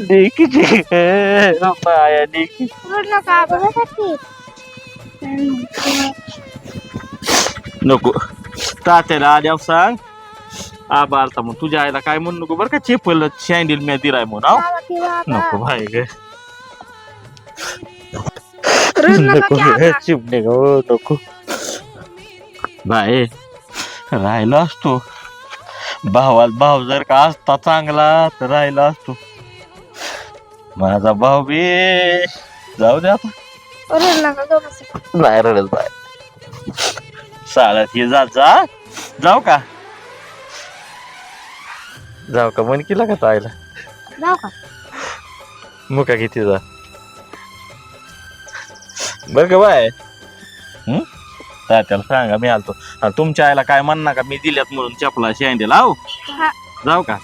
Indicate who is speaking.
Speaker 1: लेकीची माया लेकी नको. तात्याला आल्यावर सांग. आबा आलता मग तुझ्या आईला काय म्हणू नको बरं का? चेपल शँडील मी दिलाय म्हणून नको भाई ग. नको चिपणे चिमणे ग नको. बाय राहिला असतो. भावात भाव जर का असता चांगला तर राहिला असतो. माझा भाऊ बी जाऊ दे आता. नाही रडत बाय चालत ये जा जा. जाऊ का? जाऊ का? मन केला का ताईला? मुका किती जा. बर का बाय? हं? तात्याला सांगा मी आलतो. आणि तुमच्या आईला काय म्हणणार का मी दिल्यात म्हणून चपला शेंडे लाव. जाऊ का?